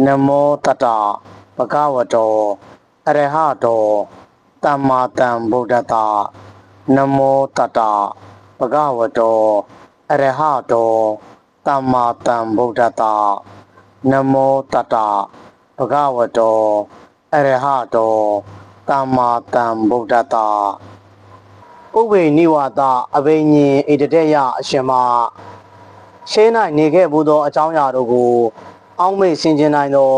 နမောတတဘဂဝတောအရဟတောသမ္မာသမ္ဗုဒ္ဓတ္တနမောတတဘဂဝတောအရဟတောသမ္မာသမ္ဗုဒ္ဓတ္တနမောတတဘဂဝတောအရဟတောသမ္မာသမ္ဗုဒ္ဓတ္တဥပ္ပေနိဝါဒအဘိညာဉ်ဣတတေယအရှင်မရှင်း၌နေခဲ့ဘူးသောအကြောင်းအရာတို့ကို အောက်မေ့ဆင်ခြင်နိုင်သော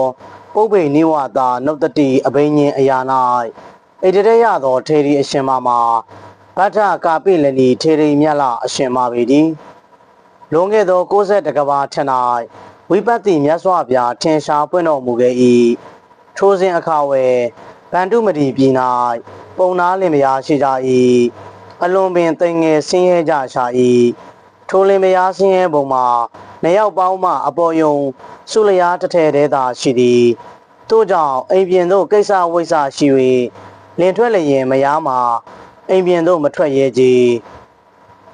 ပုပ္ပေနိဝါဒနုတ္တတိအဘိညာဉ်အရာ၌ဣတရေရသောထေရီအရှင်မမှာဗတ္ထကာပိလနီထေရီမြတ်လအရှင်မပေသည်လွန်ခဲ့သော60တကဘာထက်၌ဝိပဿနာမြတ်စွာဘုရားထင်ရှားပွင့်တော်မူခဲ့၏ထိုစဉ်အခါဝယ်ဗန္ဓုမတိပြည်၌ပုံနာလင်မယားရှိကြ၏အလွန်ပင်တိမ်ငယ်ဆင်းရဲကြရှာ၏ ထိုလင်မယားဆင်းရဲပုံမှာနှစ်ယောက်ပေါင်းမှအပေါ်ယုံဆုလျားတစ်ထည်တည်းသာရှိသည်ထို့ကြောင့်အိမ်ပြင်သို့ကိစ္စဝိစ္စရှိ၍လင်ထွက်လျင်မယားမှာအိမ်ပြင်သို့မထွက်ရဲကြ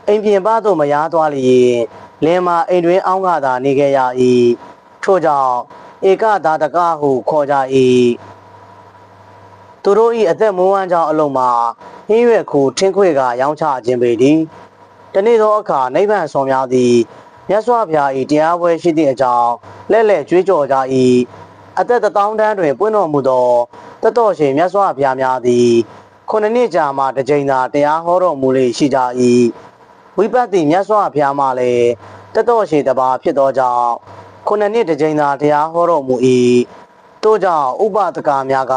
အိမ်ပြင်ပသို့မယားသွားလျင်လင်မှာအိမ်တွင်အောင်းကသာနေခဲ့ရ၏ထို့ကြောင့်ဧကဒါတကဟုခေါ်ကြ၏သူတို့၏အသက်မွေးဝမ်းကြောင်းအလုံးမှာဟင်းရွက်ခုထင်းခွေကရောင်းချခြင်းပေသည် တနေ့သောအခါနိဗ္ဗာန်ဆောင်များသည်မြတ်စွာဘုရား၏တရားပွဲရှိသည့်အကြောင်းလက်လက်ကြွေးကြော်ကြ၏အသက်တစ်သောင်းတန်းတွင်ပွင့်တော်မူသောတတော်ရှင်မြတ်စွာဘုရားများသည်ခုနှစ်နှစ်ကြာမှတစ်ကြိမ်သာတရားဟောတော်မူလေရှိကြ၏ဝိပဿနာမြတ်စွာဘုရားမှလည်းတတော်ရှင်တစ်ပါးဖြစ်သောကြောင့်ခုနှစ်နှစ်တစ်ကြိမ်သာတရားဟောတော်မူ၏တို့ကြောင့်ဥပဒကာများက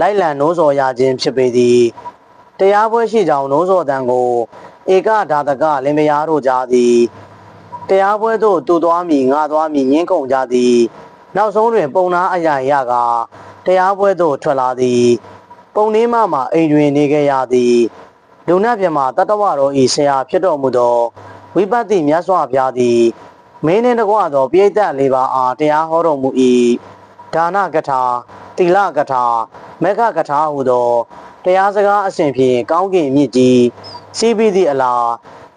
လိုက်လံနိုးစော်ရခြင်းဖြစ်ပေသည်တရားပွဲရှိကြောင်းနိုးစော်တန်ကို ဧကဒါတကလင်မယားတို့ကြားသည်တရားပွဲသို့တူသွားမည်ငါသွားမည်ငင်းကုန်ကြသည်နောက်ဆုံးတွင် ပုံနာအရာရကတရားပွဲသို့ထွက်လာသည် ပုံနေမှမှအိမ်တွင်နေခဲ့ရသည်လူနာပြမတတဝတော်ဤဆရာဖြစ်တော်မူသောဝိပဿနာမြတ်စွာဘုရားသည်မင်းနှင့်တကွသောပြိဋ္ဌလေးပါးအားတရားဟောတော်မူ၏ဒါနကထာတိလကထာမေฆကထာဟူသောတ ရားစကားအစဉ်ဖြင့်ကောင်းကင်မြစ်ကြီးစီးပြီးသည့်အလား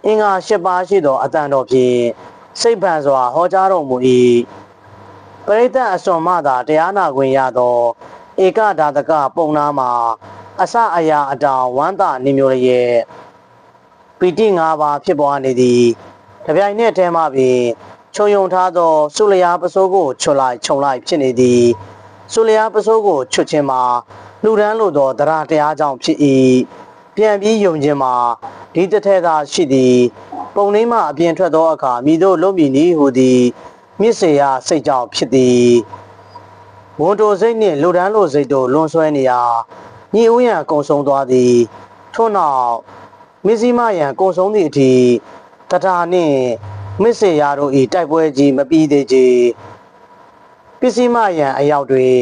အင်္ဂါ၈ပါးရှိသောအတန်တော်ဖြင့်စိတ်ပန်စွာဟောကြားတော်မူ၏ပရိသတ်အစွန်မှသာတရားနာခွင့်ရသောဧကဒါတကပုံနာမှာအစအရာအတောင်ဝမ်းသာနေမျိုးရဲ့ပီတိ၅ပါးဖြစ်ပေါ်နေသည်တပြိုင်နက်တည်းမှပင်ခြုံယုံထားသောဆုလျာပစိုးကိုချွတ်လိုက်ခြုံလိုက်ဖြစ်နေသည်ဆုလျာပစိုးကိုချွတ်ခြင်းမှာ လူဒန်းလိုသောတရားတရားကြောင့်ဖြစ်၏ပြန်ပြီးယုံခြင်းမှာဒီတစ်ထဲသာရှိသည်ပုံနှိမ့်မှအပြင်ထွက်သောအခါမိတို့လုံးမည်နည်းဟူသည်မြစ်စေရစိတ်ကြောင့်ဖြစ်သည်ဝန်တိုစိတ်နှင့်လူဒန်းလိုစိတ်တို့လွန်ဆွဲနေရာညီဦးရန်ကုံဆုံးသွားသည်ထို့နောက်မစ္စည်းမယံကုံဆုံးသည့်အထိတထာနှင့်မစ္စေရာတို့၏တိုက်ပွဲကြီးမပြီးသေးချေပစ္စည်းမယံအရောက်တွင်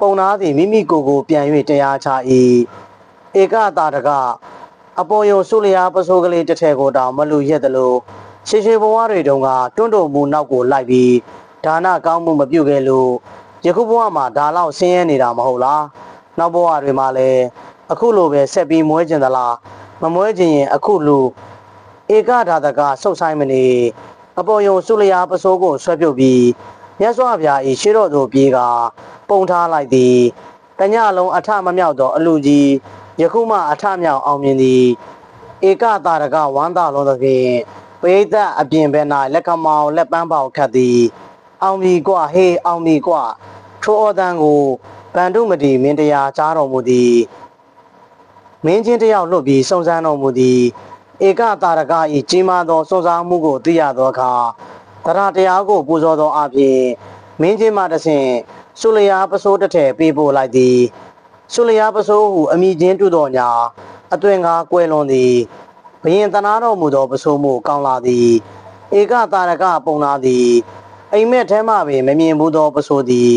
ပုံနာသည်မိမိကိုယ်ကိုပြန်၍တရားချ၏ဧကတာတကအပေါ်ယုံဆုလျာပစိုးကလေးတစ်ထည်ကိုတောင်မလူရက်သလိုရှေရှေဘဝတွေတုန်းကတွန်းတုံမှုနောက်ကိုလိုက်ပြီးဒါနကောင်းမှုမပြုခဲ့လို့ယခုဘဝမှာဒါလောက်ဆင်းရဲနေတာမဟုတ်လားနောက်ဘဝတွေမှာလည်းအခုလိုပဲဆက်ပြီးမွဲကျင်သလားမမွဲကျင်ရင်အခုလိုဧကဓာတကဆုတ်ဆိုင်မနေအပေါ်ယုံဆုလျာပစိုးကိုဆွဲပြုတ်ပြီး မြတ်စွာဘုရား၏ရှေ့တော်သို့ပြေးကာပုံထားလိုက်သည်တညလုံးအထမမြောက်သောအလူကြီးယခုမှအထမြောက်အောင်မြင်သည်ဧကတာရကဝန္တာလုံးသဖြင့်ပိဋကအပြင်ဘက်၌လက်ခမောင်လက်ပန်းပေါင်ခတ်သည် အောင်မီကွဟေးအောင်မီကွထိုအော်တန်ကိုဗန္ဓုမတိမင်းတရားကြားတော်မူသည်မင်းချင်းတယောက်လွတ်ပြီးစုံစမ်းတော်မူသည်ဧကတာရက၏ကြီးမားသောစွန့်စားမှုကိုသိရသောအခါ တရားတရားကိုပူဇော်သောအဖြစ်မင်းချင်းမှတဆင့်ဆုလျာပစိုးတစ်ထည်ပေးပို့လိုက်သည်ဆုလျာပစိုးဟုအမိချင်းတူတော်ညာအသွင်ကားကွယ်လွန်သည်ဘယင်တနာတော်မူသောပစိုးမှုကောင်းလာသည်ဧကတာရကပုံနာသည်အိမ်မက်ထဲမှပင်မမြင်ဘူးသောပစိုးသည်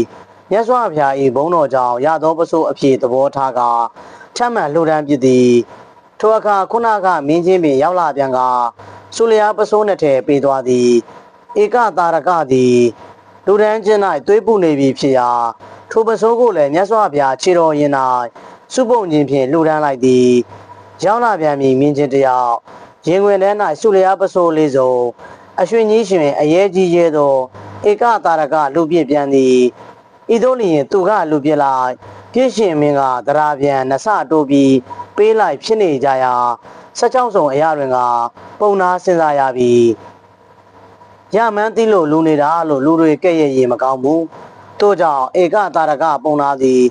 မြတ်စွာဘုရား၏ဘုန်းတော်ကြောင့်ရသောပစိုးအဖြစ်သဘောထားကာချမ်းမှန်လှူဒန်းပြသည်ထိုအခါခုနကမင်းချင်းပင်ရောက်လာပြန်ကဆုလျာပစိုးနှစ်ထည်ပေးသွားသည် ဧကတာရကသည်လူဒန်းချင်း၌သွေးပူနေပြီဖြစ်ရာထိုပစိုးကိုလည်းမြတ်စွာဘုရားခြေတော်ရင်၌စုပုံခြင်းဖြင့်လှူဒန်းလိုက်သည်ရောက်လာပြန်ပြီမြင်းချင်းတယောက်ရင်ဝင်ထဲ၌ဆုလျာပစိုးလေးစုံအရွှင်ကြီးရှင်အရေးကြီးရဲသောဧကတာရကလူပြည့်ပြန်သည်ဤသို့လျင်သူကလူပြစ်လိုက်ပြည့်ရှင်မင်းကသရာပြန်နဆတိုးပြီးပေးလိုက်ဖြစ်နေကြရာဆက်ချောင်းစုံအရာတွင်က ပုံနာစဉ်းစားရပြီး ရမန်းသိလို့လူနေတာလို့လူတွေကဲ့ရဲ့ရင်မကောင်းဘူး။ထို့ကြောင့်ဧကတာရကပုံနာသည်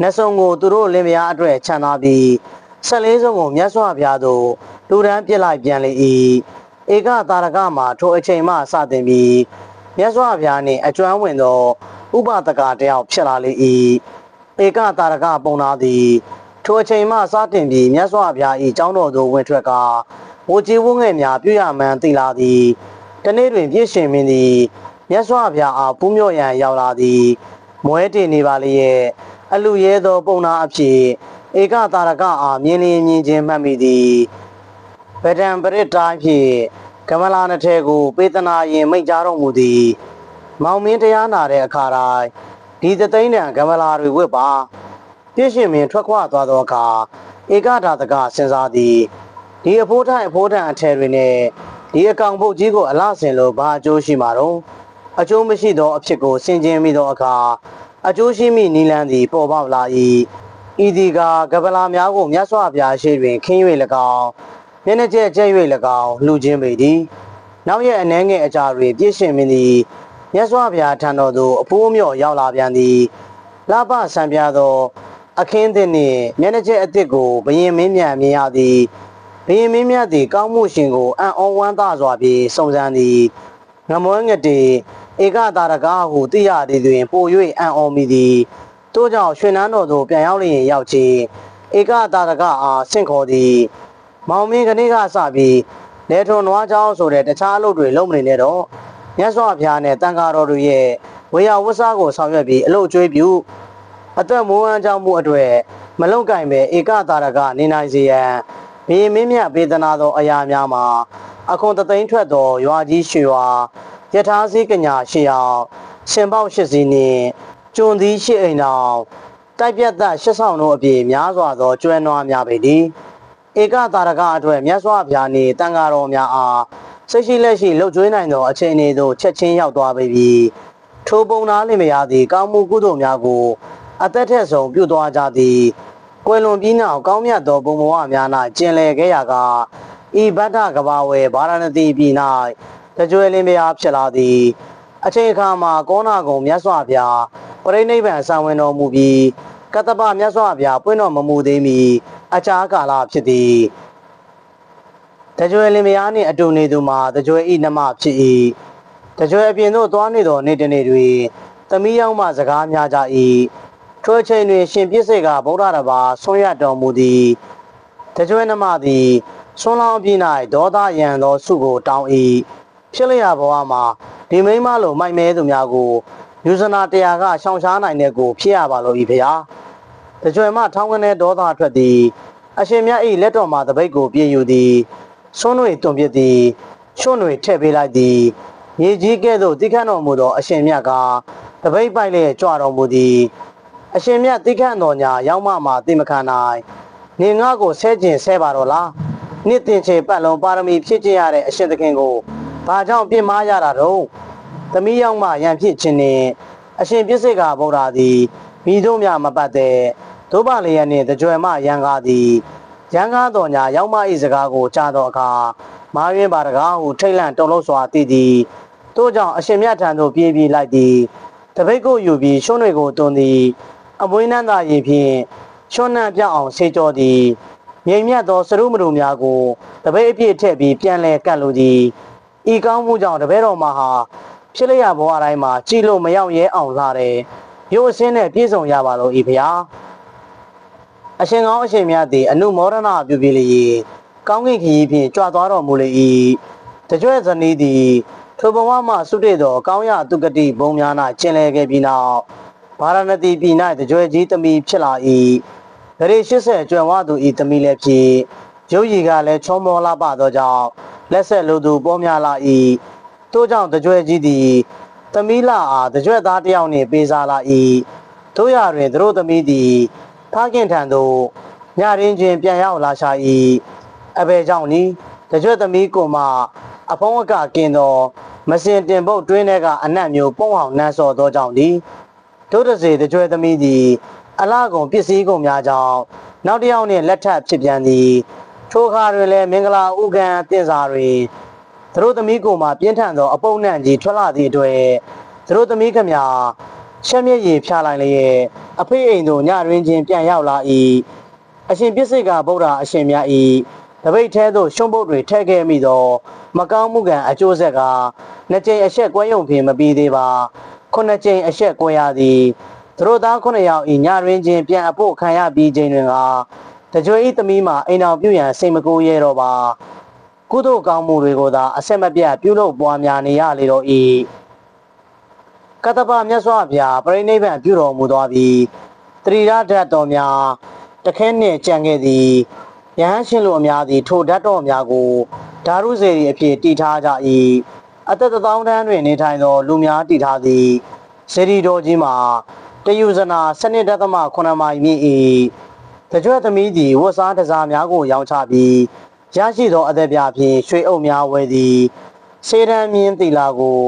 နှဆုံကိုသူတို့လင်မယားအတွက်ခြံထားပြီးဆက်လေးစုံကိုမြတ်စွာဘုရားသို့လူဒန်းပြစ်လိုက်ပြန်လေ၏။ဧကတာရကမှာထိုအချိန်မှစတင်ပြီးမြတ်စွာဘုရားနှင့်အကျွမ်းဝင်သောဥပဒကတယောက်ဖြစ်လာလေ၏။ဧကတာရကပုံနာသည်ထိုအချိန်မှစတင်ပြီးမြတ်စွာဘုရား၏ကျောင်းတော်သို့ဝင်ထွက်ကဝကြည်ဝုငယ်များပြုရမှန်းသိလာသည် တနေ့တွင် ပြည့်ရှင်မင်းသည်မြတ်စွာဘုရားအားပူးမြော့ရန်ရောက်လာသည်မွဲတင်နေပါလေရဲ့အလူရဲသော ပုံနာအဖြစ်ဧကတာရကအားမြင်လင်းမြင်ချင်းမှတ်မိသည်ဗဒံပရိတိုင်းဖြင့်ကမလာနှစ်ထဲကို ပေးသနာရင်မိတ်ကြားတော်မူသည် မောင်မင်းတရားနာတဲ့အခါတိုင်းဒီသသိန်းတန်ကမလာတွေဝတ်ပါပြည့်ရှင်မင်းထွက်ခွာသွားသောအခါဧကဒါတကစဉ်းစားသည်ဒီအဖိုးထိုင်အဖိုးထန်အထည်တွေနဲ့ ဒီအကောင်ပုတ်ကြီးကိုအလားဆင်လို့ဘာအကျိုးရှိမှာတော့အကျိုးမရှိသောအဖြစ်ကိုဆင်ခြင်မိသောအခါအကျိုးရှိမိနီလန်းသည်ပေါ်ပေါက်လာ၏ဤဒီကကပလာများကိုမြတ်စွာဘုရားရှိတွင်ခင်း၍၎င်းမျက်နှာကျက်ကျဲ၍၎င်းလှူခြင်းပေသည်နောက်ရဲ့အနှဲငယ်အကြာတွင်ပြည့်ရှင်မင်းသည်မြတ်စွာဘုရားထံတော်သို့အဖိုးမြော့ရောက်လာပြန်သည်လပဆံပြသော အခင်းသစ်နှင့်မျက်နှာကျက်အသစ်ကိုဘယင်မင်းမြန်မြင်ရသည် ဘုရင်မင်းမြတ်သည်ကောင်းမှုရှင်ကိုအံ့ဩဝမ်းသာစွာဖြင့်စုံစမ်းသည်ငမွန်းငတေဧကတာရကဟုသိရသည်တွင်ပို၍အံ့ဩမိသည်ထို့ကြောင့်ရွှေနန်းတော်သို့ပြန်ရောက်လျင်ရောက်ချင်းဧကတာရကအားဆင့်ခေါ်သည်မောင်မင်းကနေ့ကစပြီးလေထုံနွားချောင်းဆိုတဲ့တခြားအလုပ်တွေလုပ်မနေနဲ့တော့မြတ်စွာဘုရားနဲ့တန်ဃာတော်တို့ရဲ့ဝေယဝဆကိုဆောင်ရွက်ပြီးအလုပ်ကျွေးပြုအသက်မိုးဝမ်းကြောင်းမှုအတွေ့မလုံကင်ပဲဧကတာရကနေနိုင်စေရန် ဘီမင်းမြတ်ပေးသနာသော အရာများမှာအခွန်တသိန်းထွက်သောရွာကြီးရွှေရွာယထာစည်းကညာရှစ်ယောက်ရှင်ပေါက်ရှစ်စီးနှင့်ကျွန်းသီးရှစ်အိမ်တော်တိုက်ပြတ်သက်ရှစ်ဆောင်တို့အပြင်များစွာသောကျွဲနွားများပေသည်ဧကတာရကအတွက်မြတ်စွာဘုရားနှင့်တန်ဃာတော်များအားစိတ်ရှိလက်ရှိလှုပ်ကြွေးနိုင်သောအခြေအနေသို့ချက်ချင်းရောက်သွားပေပြီထိုပုံနာလင်မယားသည်ကောင်းမှုကုသိုလ်များကိုအသက်ထက်ဆုံးပြုသွားကြသည် ကွယ်လွန်ပြီးနောက်ကောင်းမြတ်သောဘုံဘဝများ၌ကျင်လည်ခဲ့ရာကဤဗဒ္ဒကဘာဝေဗာရဏသီပြည်၌တကြွယ်လင်းမယားဖြစ်လာသည်အချိန်အခါမှာကောနာကုံမြတ်စွာဘုရားပရိနိဗ္ဗာန်ဆံဝင်တော်မူပြီးကတ္တပမြတ်စွာဘုရားပွင့်တော်မမူသေးမီအခြားကာလဖြစ်သည်တကြွယ်လင်မယားနှင့်အတူနေသူမှာတကြွယ်ဤနှမဖြစ်၏တကြွယ်အပြင်သို့သွားနေသောနေ့တစ်နေ့တွင်သမီးယောက်မှစကားများကြ၏ ထိုအချိန်တွင် ရှင်ပြည့်စေကဗုဒ္ဓတပါဆွံ့ရတော်မူသည်တကြွယ်နှမသည်ဆွမ်းလောင်းအပြည့်၌ဒေါသရန်သောစုကိုတောင်း၏ဖြစ်လျက်ဘဝမှာဒီမိန်းမလိုမိုက်မဲသူများကိုယူဇနာတရားကရှောင်ရှားနိုင်တဲ့ကိုဖြစ်ရပါလို့ဤဖေဟာတကြွယ်မှထောင်းကနေဒေါသထွက်သည်အရှင်မြတ်၏လက်တော်မှတပိတ်ကိုပြည့်ယူသည်ဆွန်းတွေတွန်ပြစ်သည်ချွန်းတွေထည့်ပေးလိုက်သည်မြေကြီးကဲ့သို့တိခတ်တော်မူသောအရှင်မြတ်ကတပိတ်ပိုက်လျက်ကြွတော်မူသည် အရှင်မြတ်တိခတ်တော်ညာရောက်မှမှတိမခံနိုင်နေငါကိုဆဲကျင်ဆဲပါတော့လားနှစ်တင်ချေပတ်လုံးပါရမီဖြည့်ကျင့်ရတဲ့အရှင်သခင်ကိုဘာကြောင့်ပြစ်မှားရတာတော့သမီးရောက်မှရန်ဖြစ်ခြင်းနှင့်အရှင်ပြစ္ဆေကဗုဒ္ဓသည်မိတို့မြမပတ်တဲ့ဒုဗလျက်နှင့်တကြွယ်မှရန်ကားသည်ရန်ကားတော်ညာရောက်မှဤစကားကိုကြားသောအခါမာရင်းပါတကားဟုထိတ်လန့်တုန်လှုပ်စွာတည်သည်တို့ကြောင့်အရှင်မြတ်ထံသို့ပြေးပြေးလိုက်သည်တပိတ်ကိုယူပြီးရှုံးတွေကိုတွန်းသည် အမွေးနှံသာရည်ဖြင့်ချွန်းနှံပြအောင်ဆေးကြောသည်မြိန်မြတ်သောစရုမရုများကိုတပိတ်အပြည့်ထည့်ပြီးပြန်လဲကတ်လိုသည်ဤကောင်းမှုကြောင့်တပည့်တော်မှာဟာဖြစ်လျက်ဘဝတိုင်းမှာကြည်လို့မရောက်ရဲအောင်လာတယ်ရုပ်အစင်းနဲ့ပြည့်စုံရပါလို့ဤဖျားအရှင်ကောင်းအရှင်မြတ်သည်အနုမောဒနာပြုပြီးလျင်ကောင်းကင်ခရီးဖြင့်ကြွသွားတော်မူလေ၏တကြွဇနီးသည်ထိုဘဝမှဆုတည်သောကောင်းရတုကတိဘုံများ၌ကျင်လည်ခဲ့ပြီးနောက် ဗာရဏသီပြည်၌တကြွကြီးသမီးဖြစ်လာ၏ဂရေ80ကျွမ်းဝသူဤသမီးလည်းဖြစ်ရုပ်ရည်ကလည်းချောမောလာပသောကြောင့်လက်ဆက်လိုသူပေါ်များလာ၏ထို့ကြောင့်တကြွကြီးသည်သမီးလာအားတကြွသားတစ်ယောက်နှင့်ပေးစားလာ၏တို့ရတွင်သူတို့သမီးသည်ဖခင်ထံသို့ညရင်းချင်းပြန်ရောက်လာရှာ၏အဘယ်ကြောင့်နည်းတကြွသမီးကိုမှအဖုံးအကကင်းသော မစင်တင်ပုတ်တွင်းထဲကအနက်မျိုးပုံအောင်နန်းစော်သောကြောင့်သ ည်တို့တစေတကြွယ်သမီးသည်အလားကုန်ပစ္စည်းကုန်များကြောင့်နောက်တစ်ယောက်နှင့်လက်ထပ်ဖြစ်ပြန်သည်ထိုအခါတွင်လည်းမင်္ဂလာဥကံတင်စာတွင်သူတို့သမီးကိုမှပြင်းထန်သောအပုပ်နှံ့ကြီးထွက်လာသည့်အတွက်သူတို့သမီးခမညာချက်မျက်ရည်ဖြာလိုက်လျက်အဖေအိမ်သို့ညတွင်ချင်းပြန်ရောက်လာ၏အရှင်ပြစ်စိတ်ကဗုဒ္ဓအရှင်မြတ်၏တပိတ်ထဲသို့ရှုံးပုတ်တွေထည့်ခဲ့မိသော မကောင်းမှုကံအကျိုးဆက်ကနှစ်ကြိမ်အဆက်ကွဲယုံဖြင့်မပြီးသေးပါ ခုနှစ်ကြိမ်အဆက်ကွဲရသည်သူတို့သားခုနှစ်ယောက်၏ညတွင်ချင်းပြန်အဖို့ခံရပြီးချိန်တွင်ကတကြွေဤသမီးမှာအိမ်တော်ပြုရန်စိတ်မကူရဲတော့ပါကုသိုလ်ကောင်းမှုတွေကိုသာအဆက်မပြတ်ပြုလုပ်ပွားများနေရလေတော့၏ကတ္တပမြတ်စွာဘုရားပြိဋိဘံပြုတော်မူသွားပြီးတရိရဓာတ်တော်များတခဲနှင့်ကြံခဲ့သည်ယဟန်ရှင်လူအများသည်ထိုဓာတ်တော်များကိုဓာရုစေရီအဖြစ်တည်ထားကြ၏ အသက်တစ်သောင်းတန်းတွင်နေထိုင်သောလူများတည်ထားသည်စေရီတော်ကြီးမှာတယူဇနာစနစ်ဒသမ9မိုင်မြင့်၏တကြွသမီးသည်ဝတ်စားတစားများကိုရောင်းချပြီးရရှိသောအသက်ပြဖြင့်ရွှေအုပ်များဝယ်သည်စေတံမြင်းတီလာကို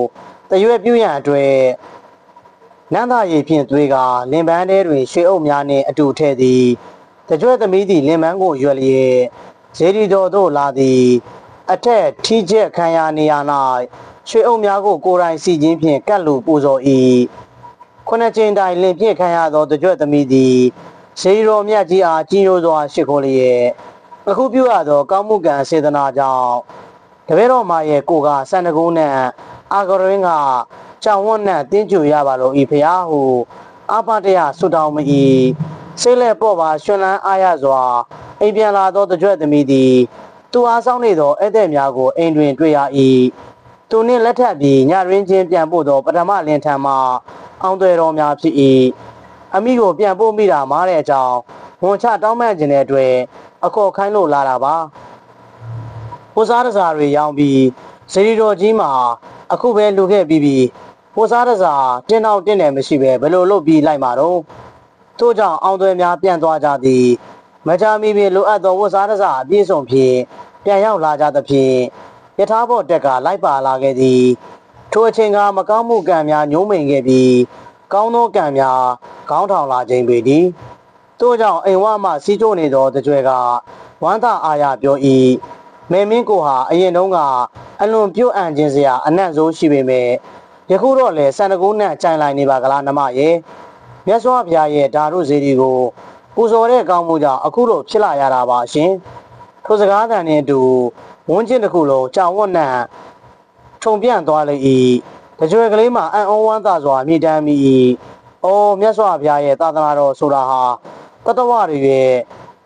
တရွက်ပြုရန်အတွက်နန္ဒရည်ဖြင့်သွေးကလင်ပန်းထဲတွင်ရွှေအုပ်များနှင့်အတူထည့်သည်တကြွသမီးသည်လင်ပန်းကိုရွက်လျက်ဇေဒီတော်သို့လာသည်အထက်ထီးချက်ခံရနေရ၌ ရွှေအုပ်များကိုကိုယ်တိုင်စီခြင်းဖြင့်ကတ်လူပူဇော်၏ခုနှစ်ကြိမ်တိုင်လင်ပြည့်ခံရသောတကြွသမီးသည်ဇေဒီတော်မြတ်ကြီးအားကြီးညိုစွာရှိခိုးလျက်အခုပြုရသော ကောင်းမှုကံစေတနာကြောင့်တပည့်တော်မရဲ့ကိုကစန္ဒကုန်းနဲ့အာဂရင်းကကြောင်ဝတ်နဲ့တင်းကျူရပါလို့ဤဖရာဟုအပတရဆုတောင်းမ၏စိတ်လက်ပေါ့ပါရှင်လန်းအားရစွာအိမ်ပြန်လာသောတကြွသမီးသည်သူအားဆောင်နေသောဧည့်သည်များကိုအိမ်တွင်တွေ့ရ၏ သူနှင့်လက်ထပ်ပြီးညရင်းချင်းပြန်ပို့သောပထမလင်ထံမှအောင်သွဲတော်များဖြစ်၏အမိကိုပြန်ပို့မိတာမားတဲ့အကြောင်းဝန်ချတောင်းပန်ခြင်းတဲ့အတွက်အခေါ်ခိုင်းလို့လာတာပါပိုစားတစားတွေရောင်းပြီးစေရီတော်ကြီးမှာအခုပဲလူခဲ့ပြီးပြီးပိုစားတစားတင်းတော့တင်းတယ်မရှိပဲဘယ်လိုလုပ်ပြီးလိုက်မှာတော့ထို့ကြောင့်အောင်သွဲများပြန်သွားကြသည်မကြမီပင်လိုအပ်သောဝတ်စားတစားအပြည့်စုံဖြင့်ပြန်ရောက်လာကြသဖြင့် ယထာဘောတက်ကလိုက်ပါလာခဲ့သည်ထိုအချိန်ကမကောင်းမှုကံများညှိုးမိန်ခဲ့ပြီးကောင်းသောကံများခေါင်းထောင်လာခြင်းပေသည်ထို့ကြောင့်အိမ်ဝမှစီးကျိုးနေသောတကြွယ်ကဝမ်းသာအာရပြော၏မေမင်းကိုဟာအရင်တုန်းကအလွန်ပြုတ်အံ့ခြင်းစရာအနံ့ဆိုးရှိပေမဲ့ယခုတော့လေစန္ဒကုန်းနဲ့ကြိုင်လိုက်နေပါကလားနမရဲ့မြတ်စွာဘုရားရဲ့ဓာတုဇေဒီကိုပူဇော်တဲ့ကောင်းမှုကြောင့်အခုတော့ဖြစ်လာရတာပါရှင် ထိုစကားသံနဲ့အတူဝန်းကျင်တစ်ခုလုံးကြောင်ဝတ်နှံထုံပြန့်သွားလေ၏တကြွယ်ကလေးမှာအံ့ဩဝမ်းသာစွာမြည်တမ်းမိ၏အော်မြတ်စွာဘုရားရဲ့သာသနာတော်ဆိုတာဟာတတဝတွေရဲ့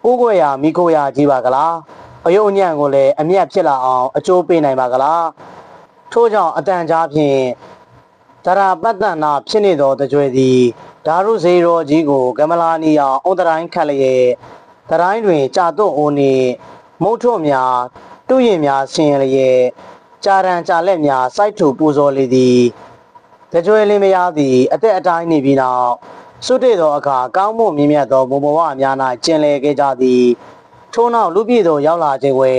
ပိုးကွယ်ရာမိခိုရာကြီးပါကလားအယုံညံ့ကိုလည်းအမျက်ဖြစ်လာအောင်အကျိုးပေးနိုင်ပါကလားထို့ကြောင့်အတန်ကြားဖြင့်တရာပတ္တနာဖြစ်နေသောတကြွယ်သည်ဓာရုဇေရောကြီးကိုကမလာနီအောင်အုံတတိုင်းခတ်လျက်တတိုင်းတွင်ကြာသွန့်အိုးနှင့် မုတ်ထွတ်များတူရင်များဆင်ရလျက်ကြာရန်ကြာလက်များစိုက်ထူပူဇော်လေသည်တကြွယ်လင်းမယားသည်အသက်အတိုင်းနေပြီးနောက်စွတ်တဲ့သောအခါကောင်းမှုမြင့်မြတ်သောဘုံဘဝအများ၌ကျင်လည်ခဲ့ကြသည်ထို့နောက်လူပြည်သို့ရောက်လာခြင်းဝဲ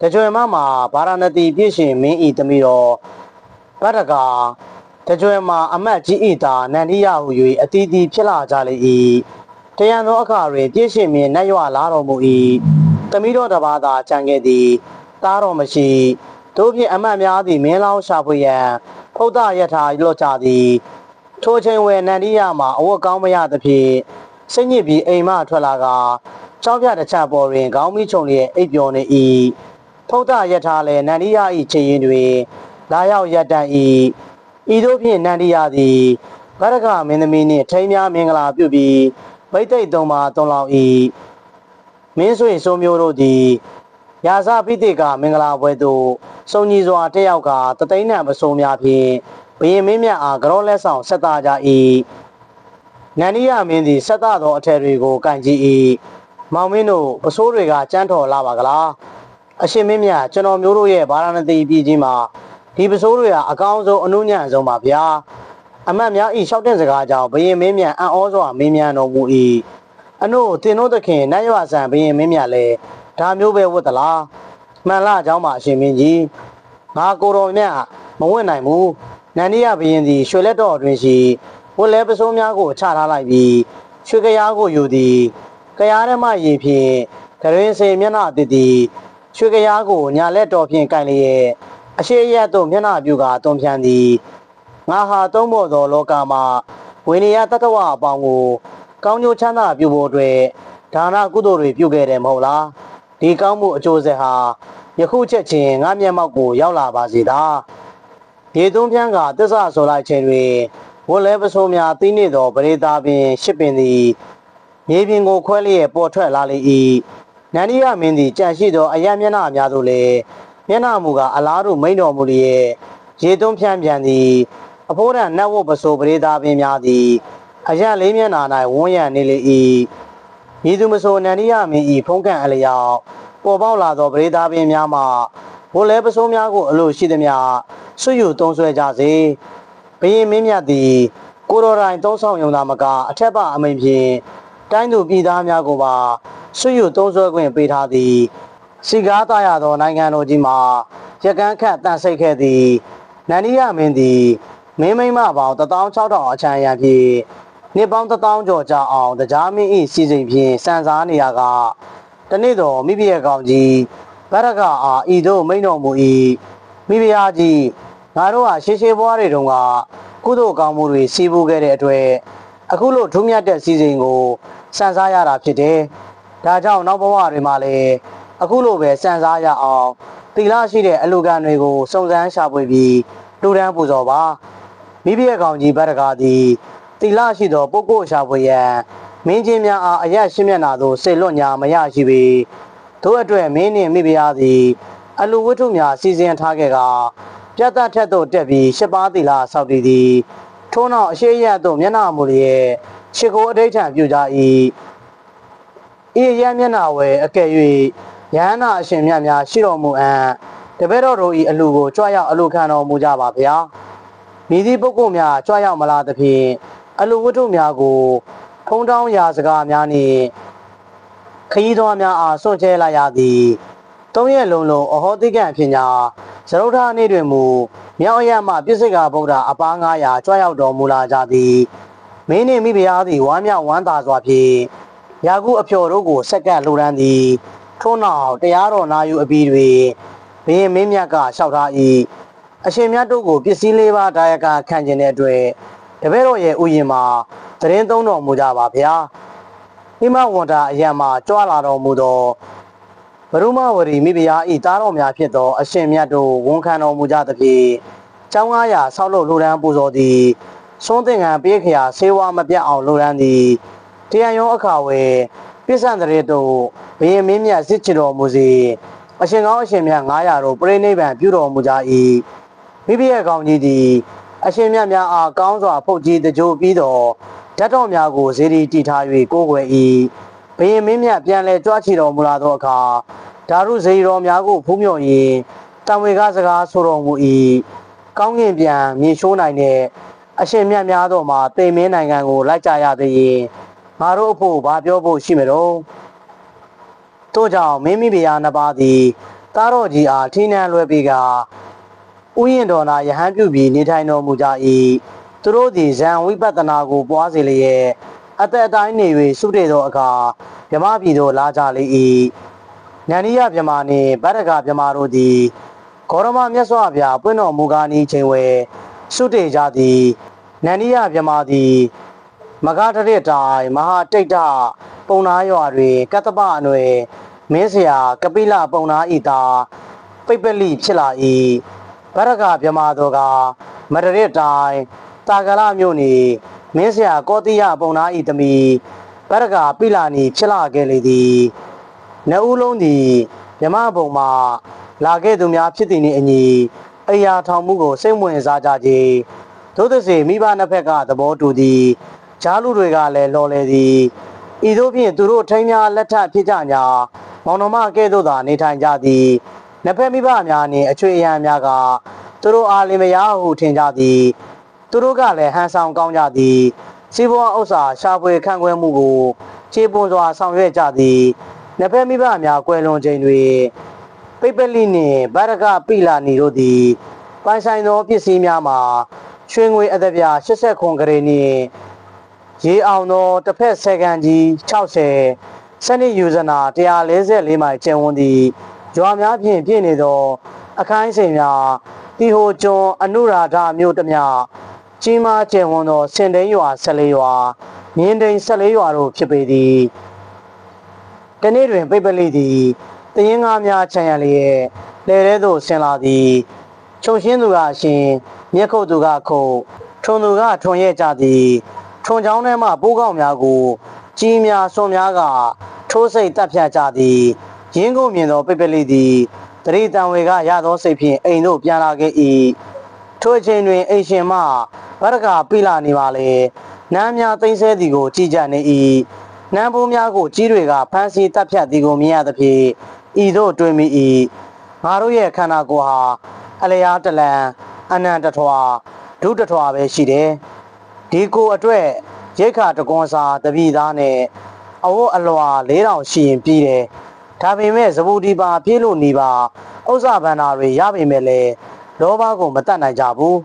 တကြွယ်မမှာဗာရာဏသီပြည့်ရှင်မင်းဤတမီတော်ဗတ္တကာတကြွယ်မှာအမတ်ကြီးဤသာနန္ဒီယဟု၍အတီးတီဖြစ်လာကြလေ၏တရံသောအခါတွင်ပြည့်ရှင်မင်းနတ်ရွာလာတော်မူ၏ တမီတော်တစ်ပါးသာကြံခဲ့သည်တားတော်မရှိတို့ဖြင့်အမတ်များသည်မင်းလောင်းရှာဖွေရန်ဖုဒ္ဒယထာလော့ကြသည်ထိုချိန်ဝယ်နန္ဒီယမှာအဝတ်ကောင်းမရသဖြင့်စိတ်ညစ်ပြီးအိမ်မှထွက်လာကကြောင်းပြတစ်ချက်ပေါ်တွင်ခေါင်းမီးချုံလျက်အိပ်ပျော်နေ၏ဖုဒ္ဒယထာလည်းနန္ဒီယ၏ခြေရင်တွင်လာရောက်ရပ်တန့်၏ဤသို့ဖြင့်နန္ဒီယသည်ဗရကမင်းသမီးနှင့်ထိမ်းများမင်္ဂလာပြုပြီးဗိတ်သိက်သုံးပါသုံးလောင်း၏ မင်းဆွေစိုးမျိုးတို့သည်ရာဇပိတိကမင်္ဂလာပွဲသို့စုံကြီးစွာတက်ရောက်ကတသိန်းနံပစုံများဖြင့်ဘယင်မင်းမြတ်အားကြောလက်ဆောင်ဆက်သားကြ၏နန္ဒီယမင်းသည်ဆက်သားသောအထည်တွေကိုကန်ကြည့်၏မောင်မင်းတို့ပစိုးတွေကကြမ်းတော်လာပါကလားအရှင်မင်းမြတ်ကျွန်တော်မျိုးတို့ရဲ့ဗာရာဏသီပြည်ကြီးမှာဒီပစိုးတွေကအကောင်းဆုံးအနုညံ့ဆုံးပါဗျာအမတ်များဤလျှောက်တဲ့စကားကြောင့်ဘယင်မင်းမြတ်အံ့ဩစွာမင်းမြတ်တော်မူ၏ အနို့တင်တို့သခင်နတ်ရွာဆန်ဘယင်မင်းမြတ်လည်းဒါမျိုးပဲဝတ်သလားမှန်လားအကြောင်းပါအရှင်မင်းကြီးငါကိုတော်မြတ်မဝတ်နိုင်ဘူးနန္ဒီယဘယင်သည်ရွှေလက်တော်အတွင်ရှိဝတ်လဲပစိုးများကိုချထားလိုက်ပြီးရွှေကရားကိုယူသည်ကရားထဲမှရေဖြင့်ကရင်စေမျက်နှာတည်တည်ရွှေကရားကိုညာလက်တော်ဖြင့်ကင်လျက်အရှိရက်သို့မျက်နှာပြူကာတွန်ဖြန်သည်ငါဟာသုံးဖို့သောလောကမှာဝိနည်းတတ္တဝအပေါင်းကို ကောင်းကျိုးချမ်းသာပြုဖို့အတွက်ဒါနကုသိုလ်တွေပြုခဲ့တယ်မဟုတ်လားဒီကောင်းမှုအကျိုးဆက်ဟာယခုချက်ချင်းငါမျက်မှောက်ကိုရောက်လာပါစေသာရေသွန်းဖြန်းကတစ္ဆဆိုလိုက်ခြင်းတွင်ဝတ်လဲပစိုးများသိနေသောပရိသပင်ရှစ်ပင်သည်မြေပြင်ကိုခွဲလျက်ပေါ်ထွက်လာလေ၏နန္ဒီယမင်းသည်ကြံရှိသောအယံမျက်နှာများသို့လည်းမျက်နှာမူကအလားတူမိန်တော်မူလျက်ရေသွန်းဖြန်းပြန်သည်အဖိုးတန်နတ်ဝတ်ပစိုးပရိသပင်များသည် အယံလေးမျက်နှာ၌ဝန်းရံနေလေ၏မည်သူမဆိုနန္ဒီယမင်း၏ဖုံးကန်အလျောက်ပေါ်ပေါက်လာသောပရိသပင်များမှဝတ်လဲပစိုးများကိုအလိုရှိသည်များဆွယူသုံးဆွဲကြစေဘရင်မင်းမြတ်သည်ကိုတော်တိုင်သုံးဆောင်ယုံသာမကအထက်ပအမိန်ဖြင့်တိုင်းသူပြည်သားများကိုပါဆွယူသုံးဆွဲခွင့်ပေးထားသည်စီကားသားရသောနိုင်ငံတော်ကြီးမှာရကန်းခတ်တန်ဆိတ်ခဲ့သည်နန္ဒီယမင်းသည်မင်းမိမ့်မပေါင်း16000အချမ်းရန်ဖြင့် နှစ်ပေါင်း1000ကျော်ကြာအောင်တရားမင်း၏စီစဉ်ဖြင့်စံစားနေရကတနေ့တော်မိဖုရားကောင်ကြီးဗရကအားဤသို့မိန်တော်မူ၏မိဖုရားကြီးငါတို့ဟာရှေးရှေးဘွားတွေတုန်းကကုသိုလ်ကောင်းမှုတွေစီးပူးခဲ့တဲ့အတွက်အခုလိုထူးမြတ်တဲ့စီစဉ်ကိုစံစားရတာဖြစ်တယ်ဒါကြောင့်နောက်ဘဝတွေမှာလည်းအခုလိုပဲစံစားရအောင်တိလရှိတဲ့အလူကံတွေကိုစုံစမ်းရှာဖွေပြီးလူဒန်းပူဇော်ပါမိဖုရားကောင်ကြီးဗတ္တကားသည် တိလရှိသောပုဂ္ဂိုလ်ရှာဖွေရန်မင်းချင်းများအားအယက်ရှင်းမျက်နာသို့ဆေလွတ်ညာမရရှိပေထို့အတွက်မင်းနှင့်မိဖုရားသည်အလူဝတ္ထုများစီစဉ်ထားခဲ့ကပြတ်သက်ထက်သို့တက်ပြီးရှစ်ပါးတိလဆောက်တည်သည်ထို့နောက်အရှိရက်သို့မျက်နာမူလျက်ရှ िख ိုအဋိဋ္ဌံပြုကြ၏ဤရမျက်နာဝယ်အကယ်၍ယန္နာအရှင်မြတ်များရှိတော်မူအံ့တပည့်တော်တို့၏အလူကိုကြွရောက်အလူခံတော်မူကြပါဗျာမိသည့်ပုဂ္ဂိုလ်များကြွရောက်မလာသဖြင့် အလူဝတ္ထုများကိုဖုံးတောင်းရာစကားများနှင့်ခရီးသွားများအားစွန့်ချဲလိုက်ရသည်သုံးရက်လုံးလုံးအဟောတိကံဖြစ်ညာဇရုဒ္ဓနေ့တွင်မူမြောက်အရမှပြစ္ဆေကဗုဒ္ဓအပား900ကြွရောက်တော်မူလာကြသည်မင်းနှင့်မိဖုရားသည်ဝမ်းမြောက်ဝမ်းသာစွာဖြင့်ယာကုအဖျော်တို့ကိုဆက်ကပ်လှူဒန်းသည်ထို့နောက်တရားတော်နာယူအပြီးတွင်ဘုရင်မင်းမြတ်ကလျှောက်ထား၏အရှင်မြတ်တို့ကိုပစ္စည်းလေးပါးဒါယကခံကျင်တဲ့အတွက် တပည့်တော်ရဲ့ဥယျာဉ်မှာသတင်းသုံးတော်မူကြပါဗျာဟိမဝန္တာအယံမှာကြွလာတော်မူသောဘရုမဝရီမိဖုရားဤသားတော်များဖြစ်သော အရှင်မြတ်တို့ဝန်ခံတော်မူကြသဖြင့်ကျောင်း900ဆောက်လုပ်လှူဒန်းပူဇော်သည်စွန်းသင်္ကန်းပေးခရာဆေးဝါးမပြတ်အောင်လှူဒန်းသည်တရားရုံးအခါဝယ်ပြစ္ဆန္တရေတို့ဘယင်မင်းမြတ်စစ်ချတော်မူစီအရှင်ကောင်းအရှင်မြတ်900တို့ပြိဋိဘံပြုတော်မူကြ၏မိဖုရားကောင်ကြီးသည် အရှင်မြတ်များအားကောင်းစွာဖုတ်ကြီးတကြိုပြီးတော့ဓာတ်တော်များကိုဇေဒီတီထား၍ကိုးကွယ်၏ဘယင်မင်းမြတ်ပြန်လဲကြွားချီတော်မူလာသောအခါဓာရုဇေဒီတော်များကိုဖူးမြော်၍တံဝေကစကားဆိုတော်မူ၏ကောင်းကင်ပြန်မြေရှိုးနိုင်တဲ့အရှင်မြတ်များတို့မှာတေမင်းနိုင်ငံကိုလိုက်ကြရသည်ရင်ငါတို့အဖို့ဘာပြောဖို့ရှိမလို့တို့ကြောင့်မင်းမိဖုရားနှစ်ပါးသည်သားတော်ကြီးအားထိနှံလွှဲပြီးက ဥယျင်တော်နာယဟန်ပြုပြီးနေထိုင်တော်မူကြ၏သူတို့သည်ဇံဝိပဿနာကိုပွားစေလျက်အသက်အတိုင်းနေ၍စုတည်သောအခါမြမပြည်သို့လာကြလေ၏ဉာဏိယမြမနှင့်ဗတ္တကမြမတို့သည်ဂေါရမမြတ်စွာဘုရားပွင့်တော်မူကားဤချိန်ဝဲစုတည်ကြသည်နန္ဒီယမြမသည်မဂထရတိုင်မဟာတိတ်တပုံနာရွာတွင်ကတ္တပအနွယ်မင်းဆရာကပိလပုံနာဤတာပိပလိဖြစ်လာ၏ ဗရကမြမတော်ကမရရတိုင်တာဂရမြို့နေမင်းဆရာကောတိယပုံနာဤသမီးဗရကပိလာနီဖြစ်လာခဲ့လေသည်နှစ်ဦးလုံးသည်မြမဘုံမှာလာခဲ့သူများဖြစ်သည်နှင့်အညီအရာထောင်မှုကိုစိတ်ဝင်စားကြခြင်းသို့သစေမိဘနှစ်ဖက်ကသဘောတူသည်ဂျားလူတွေကလည်းလော်လေသည်ဤသို့ဖြင့်သူတို့ထိန်းများလက်ထပ်ဖြစ်ကြညာမောင်နှမကဲ့သို့သာနေထိုင်ကြသည် နှစ်ဖက်မိဘများနှင့်အချွေအရန်များကသူတို့အားလင်မယားဟုထင်ကြသည်သူတို့ကလည်းဟန်ဆောင်ကောင်းကြသည်စီးပွားဥစ္စာရှာဖွေခန့်ခွဲမှုကိုခြေပွန်စွာဆောင်ရွက်ကြသည်နှစ်ဖက်မိဘများကွယ်လွန်ချိန်တွင်ပိပလိနှင့်ဗရကပိလာနီတို့သည်ပိုင်ဆိုင်သောပစ္စည်းများမှာရွှေငွေအသက်ပြ80ခွန်ကလေးနှင့်ရေအောင်သောတစ်ဖက်ဆယ်ကန်ကြီး60စနစ်ယူဇနာ144မိုင်ကျန်ဝန်သည် ရွာများဖြင့်ပြည့်နေသော အခိုင်းစိန်များတီဟိုကျွန်းအနုရာဓမြို့တစ်မြကြီးမားကျယ်ဝန်းသောစင်တိန်ရွာ14ရွာမြင်းတိန်14ရွာတို့ဖြစ်ပေသည်တနေ့တွင်ပိပလိသည်တရင်ကားများခြံရလျက်လဲထဲသို့ဆင်းလာသည်ချုံရှင်းသူကအရှင်မျက်ခုတ်သူကခုတ်ထုံသူကထွန်ရဲ့ကြသည်ထုံချောင်းထဲမှပိုးကောက်များကို ကြီးများစွန်များကထိုးစိတ်တပ်ဖြတ်ကြသည် ရင်းကုန်မြင်သောပိပလိသည်တရိတံဝေကရသောစိတ်ဖြင့်အိမ်သို့ပြန်လာခဲ့၏ထိုအချိန်တွင်အိမ်ရှင်မဗရကပိလာနေပါလေနမ်းများသိမ့်ဆဲသည်ကိုကြည်ကြနေ၏နမ်းပိုးများကိုကြီးတွေကဖမ်းဆီးတပ်ဖြတ်သည်ကိုမြင်ရသဖြင့်ဤသို့တွေးမိ၏ငါတို့ရဲ့ခန္ဓာကိုယ်ဟာအလျားတလန်အနန္တထွာဒုတထွာပဲရှိတယ်ဒီကိုယ်အတွက်ရိတ်ခါတကွန်စာတပိသားနဲ့အဝတ်အလွာ၄000ရှိရင်ပြီးတယ် ဒါပေမဲ့ဇဘူဒီပါပြေးလို့နေပါဥစ္စာဗန္နာတွေရပေမဲ့လေလောဘကိုမတတ်နိုင်ကြဘူး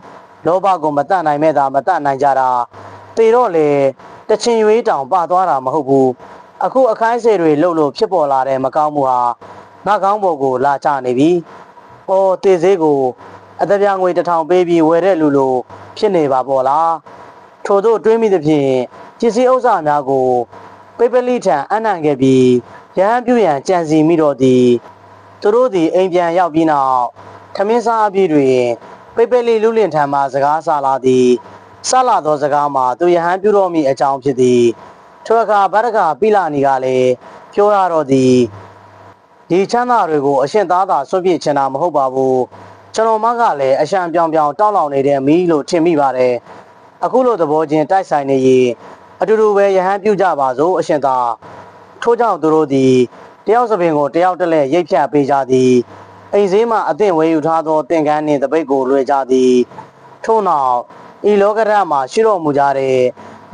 လောဘကိုမတတ်နိုင်မဲ့တာမတတ်နိုင်ကြတာတေတော့လေတချင်ရွေးတောင်ပသွားတာမဟုတ်ဘူးအခုအခိုင်းစေတွေလှုပ်လို့ဖြစ်ပေါ်လာတဲ့မကောင်းမှုဟာငါကောင်းပေါ်ကိုလာချနေပြီ။အော်တေသေးကိုအတပြားငွေတစ်ထောင်ပေးပြီးဝယ်တဲ့လူလိုဖြစ်နေပါပေါ့လား။ထို့သို့တွေးမိသဖြင့်ပစ္စည်းဥစ္စာများကိုပိပလိထံအနံ့ခဲ့ပြီး ရဟန်းပြုရန်ကြံစီမိတော့သည်သူတို့သည်အိမ်ပြန်ရောက်ပြီးနောက်ထမင်းစားအပြည့်တွင်ပိပလိလူလင်ထံမှစကားဆလာသည်ဆလာသောစကားမှာသူရဟန်းပြုတော်မူအကြောင်းဖြစ်သည်ထိုအခါဗရကပိလာနီကလည်းပြောရတော့သည်ဒီချမ်းသာတွေကိုအရှင်သားသာဆွန့်ပစ်ချင်တာမဟုတ်ပါဘူးကျွန်တော်မကလည်းအရှံပြောင်ပြောင်တောက်လောင်နေတဲ့မီးလို့ထင်မိပါတယ်အခုလိုသဘောချင်းတိုက်ဆိုင်နေရင်အတူတူပဲယဟန်ပြုကြပါစို့အရှင်သာ ထို့ကြောင့်သူတို့သည်တယောက်စပင်ကိုတယောက်တစ်လက်ရိတ်ဖြတ်ပေးကြသည်အိမ်စည်းမှအသင့်ဝေယူထားသောသင်္ကန်းနှင့်တပိတ်ကိုလွှဲကြသည်ထို့နောက်ဤလောကရမှာရှိတော်မူကြတဲ့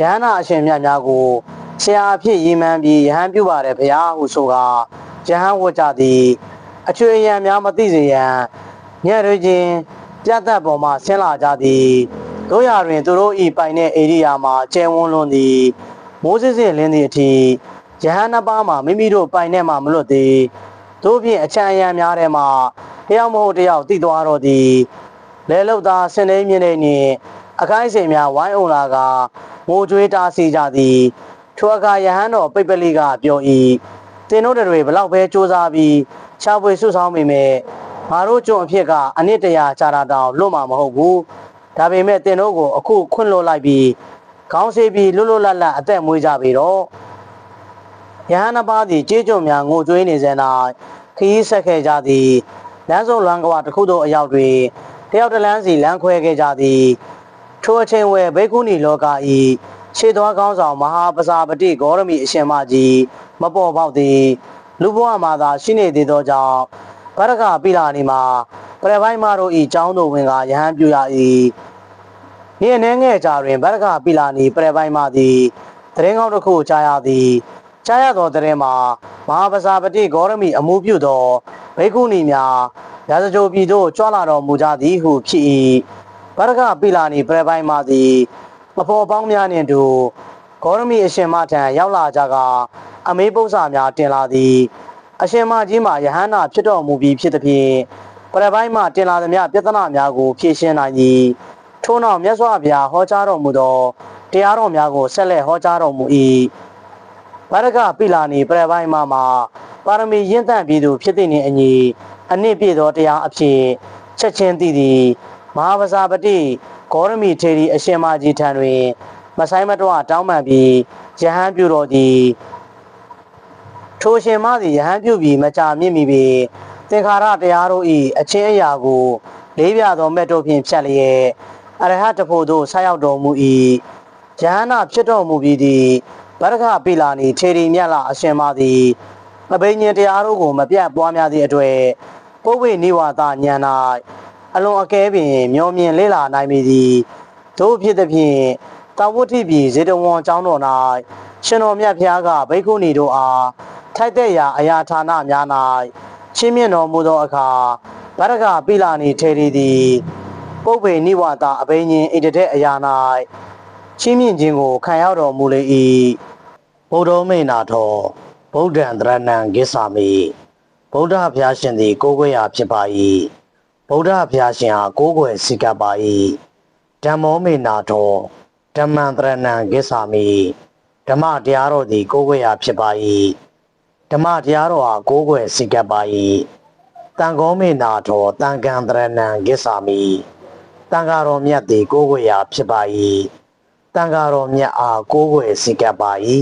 ယဟနာအရှင်မြတ်များကိုဆရာအဖြစ်ရည်မှန်းပြီးယဟန်ပြုပါတယ်ဗျာဟုဆိုကယဟန်ဝတ်ကြသည်အချွေအယံများမသိစေရန်ညရွေချင်းပြတ်သက်ပေါ်မှဆင်းလာကြသည်တို့ရတွင်သူတို့ဤပိုင်တဲ့ဧရိယာမှာကျဲဝန်းလွန်သည်မိုးစစ်စစ်လင်းသည့်အထိ ယဟန်နှစ်ပါးမှာမိမိတို့ပိုင်တဲ့မှာမလွတ်သည်တို့ဖြင့်အချမ်းအယံများထဲမှာတယောက်မဟုတ်တယောက်တိသွားတော့သည်လဲလုတ်သားစင်နေမြင့်နေနှင့်အခိုင်းစိန်များဝိုင်းအောင်လာကမိုးကြွေးတားစီကြသည်ထိုအခါယဟန်တော်ပိပ္ပလိကပြော၏တင်တို့တွေဘလောက်ပဲစူးစမ်းပြီးချာပွေဆုဆောင်မိမဲ့ငါတို့ကြုံအဖြစ်ကအနစ်တရာကြာတာတောင်လွတ်မှာမဟုတ်ဘူးဒါပေမဲ့တင်တို့ကိုအခုခွင့်လွှတ်လိုက်ပြီးခေါင်းဆေးပြီးလွတ်လွတ်လပ်လပ်အသက်မွေးကြပြီတော့ ယဟန်နှစ်ပါးသည်ကြေးကြုံများငိုကြွေးနေစဉ်၌ခရီးဆက်ခဲ့ကြသည်လမ်းစုံလွမ်းကွာတစ်ခုသို့အရောက်တွင်တယောက်တစ်လမ်းစီလမ်းခွဲခဲ့ကြသည်ထိုအချိန်ဝယ်ဘိက္ခုနီလောကဤခြေသွားကောင်းဆောင်မဟာပဇာပတိဂေါရမီအရှင်မကြီးမပေါ်ပေါက်သည်လူဘဝမှာသာရှိနေသေးသောကြောင့်ဗရကပိလာနီမှာပရပိုင်းမတို့ဤကျောင်းသို့ဝင်ကယဟန်ပြုရ၏နေ့အနှဲငယ်ကြာတွင်ဗရကပိလာနီပရပိုင်းမသည်တရင်ကောင်းတစ်ခုကြားရသည် ကြားရသောတရင်မှာမဟာပဇာပတိဂေါရမီအမှုပြုသောဘိက္ခုနီများရာဇကြိုပြည်သို့ကြွလာတော်မူကြသည်ဟုဖြစ်၏ဗရကပိလာနီပရပိုင်းမသည်အဖော်ပေါင်းများနှင့်တူဂေါရမီအရှင်မထံရောက်လာကြကအမေးပု္ပ္ပစာများတင်လာသည်အရှင်မကြီးမှာယဟန္တာဖြစ်တော်မူပြီးဖြစ်သဖြင့်ပရပိုင်းမှတင်လာသမျှပြဿနာများကိုဖြေရှင်းနိုင်သည်ထို့နောက်မြတ်စွာဘုရားဟောကြားတော်မူသောတရားတော်များကိုဆက်လက်ဟောကြားတော်မူ၏ ဗရကပိလာနီပရပိုင်းမှမှာပါရမီရင့်တန့်ပြီးသူဖြစ်သည့်နှင့်အညီအနည်းပြည့်သောတရားအဖြစ်ချက်ချင်းသိသည်မဟာပဇာပတိဂေါရမီထေရီအရှင်မကြီးထံတွင်မဆိုင်မတော်တောင်းပန်ပြီးယဟန်ပြုတော်သည်ထိုရှင်မသည်ယဟန်ပြုပြီးမကြာမြင့်မီပေသင်္ခါရတရားတို့၏အချင်းအရာကိုလေးပြသောမဲ့တို့ဖြင့်ဖြတ်လျက်အရဟတဖို့သို့ဆက်ရောက်တော်မူ၏ယဟနာဖြစ်တော်မူပြီးသည့် ဗရခပိလာနီထေရီမြတ်လာအရှင်မသည်မဘိညာဉ်တရားတို့ကိုမပြတ်ပွားများသည့်အတွေ့ပုဗ္ဗေနိဝါဒဉာဏ်၌အလွန်အကဲပင်မျောမြင်လေ့လာနိုင်မည်သည်တို့ဖြစ်သဖြင့်တာဝတိပြည်ဇေတဝန်ကျောင်းတော်၌ရှင်တော်မြတ်ဖျားကဘိက္ခုနီတို့အားထိုက်တဲ့ရာအရာဌာနများ၌ချင်းမြင့်တော်မူသောအခါဗရကပိလာနီထေရီသည်ပုပ္ပေနိဝါဒအဘိညာဉ်ဣတတဲ့အရာ၌ချင်းမြင့်ခြင်းကိုခံရတော်မူလေ၏ ဘုဒ္ဓမေနာထောဗုဒ္ဓံတရဏံဂစ္ဆာမိဗုဒ္ဓဘုရားရှင်သည် ကိုးကွယ်ရာဖြစ်ပါ၏ဗုဒ္ဓဘုရားရှင်ဟာကိုးကွယ်စိကပ်ပါ၏ဓမ္မောမေနာထောဓမ္မံတရဏံဂစ္ဆာမိဓမ္မတရားတော်သည် ကိုးကွယ်ရာဖြစ်ပါ၏ဓမ္မတရားတော်ဟာကိုးကွယ်စိကပ်ပါ၏တန်ခောမေနာထောတန်ခံတရဏံဂစ္ဆာမိတန်ဃာတော်မြတ်သည်ကိုးကွယ်ရာဖြစ်ပါ၏တန်ဃာတော်မြတ်အားကိုးကွယ်စိကပ်ပါ၏